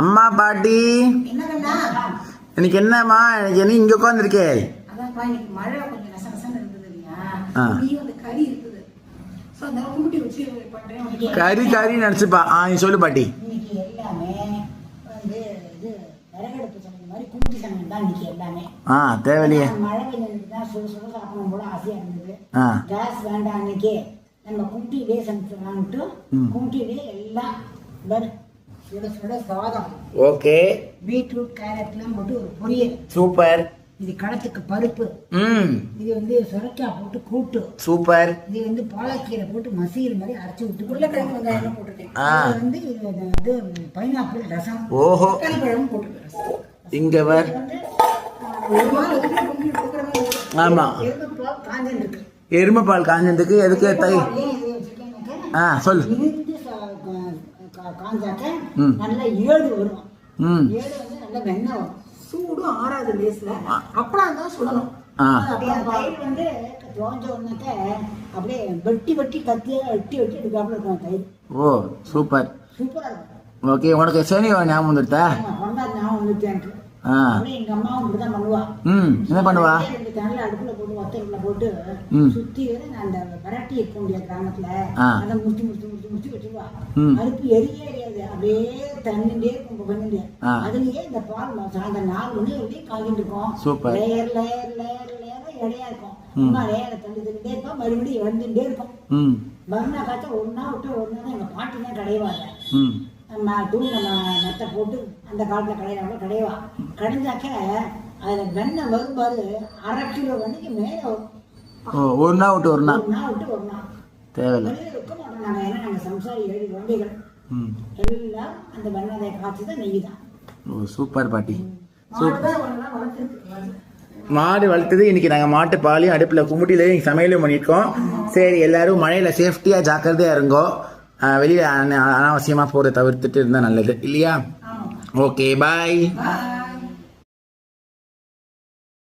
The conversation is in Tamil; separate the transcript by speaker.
Speaker 1: அம்மா பாட்டி. இன்னைக்கு என்னம்மா எனக்கு என்ன இங்க உட்காந்துருக்கே
Speaker 2: கறி.
Speaker 1: கறி நினைச்சுப்பா. ஆ நீ சொல்லு பாட்டி. ஆ தேவையில்லையே.
Speaker 3: மழை பெஞ்சதுக்கு தான் சுட சுட சாப்பிடணும் போல ஆசையா இருந்தது.
Speaker 1: ஆ.
Speaker 3: கேஸ் வேண்டாம் அன்னைக்கு. நம்ம கும்பிட்டிலே சமைச்சிடலான்ட்டு
Speaker 1: ம்.
Speaker 3: கும்பிட்டிலே எல்லாம் சுட சுட சாதம்
Speaker 1: ஓகே.
Speaker 3: பீட்ரூட் கேரட்லாம் போட்டு ஒரு பொரியல்
Speaker 1: சூப்பர்.
Speaker 3: இது கடத்துக்கு பருப்பு.
Speaker 1: ம்.
Speaker 3: இது வந்து சுரைக்காய் போட்டு கூட்டு.
Speaker 1: சூப்பர்.
Speaker 3: இது வந்து பாலக்கீரை போட்டு மசீல் மாதிரி அரைச்சி விட்டு
Speaker 2: உருளைக்கிழங்கு வெங்காயம் போட்டிருக்கேன்.
Speaker 3: இது வந்து இது பைனாப்பிள் ரசம்.
Speaker 1: ஓஹோ.
Speaker 2: தக்காளி பழமும் போட்டிருக்கேன்.
Speaker 1: இங்க வர். ஆமா.
Speaker 3: எருமை
Speaker 1: பால் காஞ்சதுக்கு எதுக்கு தை ஆ சொல்லு.
Speaker 3: காஞ்சாக்க. நல்லா ஏடு வரும். ஏடு வந்து நல்லா வெண்ணெய் வரும்.
Speaker 2: சூடும் ஆறாது லேஸ்ல. அப்படம் தான் சுடணும்
Speaker 3: தயிர் வந்து தோஞ்ச உடனேக்க அப்படியே வெட்டி வெட்டி கத்தியா வெட்டி வெட்டி எடுக்காப்புல இருக்கும் தயிர்.
Speaker 1: Oh super.
Speaker 3: சூப்பரா இருக்கும்.
Speaker 1: ஓகே உனக்கு சனி ஞாபகம் வந்துருத்தா
Speaker 3: ஞாபகம் வந்துச்சு எனக்கு. எங்க அம்மாவும் இப்படிதான் பண்ணுவா.
Speaker 1: ம் என்ன பண்ணுவா?
Speaker 3: ரெண்டு தண்ணில அடுப்புல போட்டு. சுத்தி நான் அந்த விரட்டி இருக்க முடியாது கிராமத்துல. அதை முடிச்சு முடிச்சு முடிச்சு முடிச்சு வச்சிருவா. அடுப்பு எரிய எரியாது. அப்படியே தண்ணிண்டே இருக்கும். அதுலயே இந்த பால் சாயந்தரம் நாலு மணி அப்படியே காய்கிட்டு இருக்கும்.
Speaker 1: Super.
Speaker 3: Layer layer layer layer இடையா இருக்கும்.
Speaker 1: ம்.
Speaker 3: அம்மா லேயரை தள்ளி தள்ளிட்டே இருக்கும் மறுபடியும் வந்துட்டே இருக்கும். மறுநாள் காய்ச்சா ஒன்னா விட்டு ஒன்னா எங்க பாட்டி தான் கடைவாங்க.
Speaker 1: ம்.
Speaker 3: நம்ம தூள் நம்ம மெத்தை போட்டு அந்த காலத்தில் கடையில கடைவா. கடைஞ்சாக்க அதில் வெண்ணெய் வரும்பாரு அரை கிலோ வெண்ணைக்கு மேலே வரும்.
Speaker 1: ஓ ஒரு நாள் விட்டு ஒரு நாள்.
Speaker 3: விட்டு ஒரு நாள்.
Speaker 1: தேவையில்ல.
Speaker 3: வைக்க மாட்டோம் நாங்கள் ஏன்னா நாங்கள் சம்சாரி ஏழு குழந்தைகள்.
Speaker 1: ம்.
Speaker 3: எல்லாம் அந்த வெண்ணெயை காய்ச்சி தான் நெய் தான்
Speaker 1: ஓ சூப்பர் பாட்டி. மாடு வளர்த்தது. இன்னைக்கு நாங்கள் மாட்டு பாலையும் அடுப்பில் கும்பிட்டிலையும் சமையலும் பண்ணியிருக்கோம். சரி எல்லாரும் மழையில் சேஃப்டியாக ஜாக்கிரதையாக இருங்கோ. வெளியில் அனாவசியமாக போகிறத தவிர்த்துட்டு இருந்தால் நல்லது. இல்லையா? ஓகே பாய்
Speaker 2: பாய்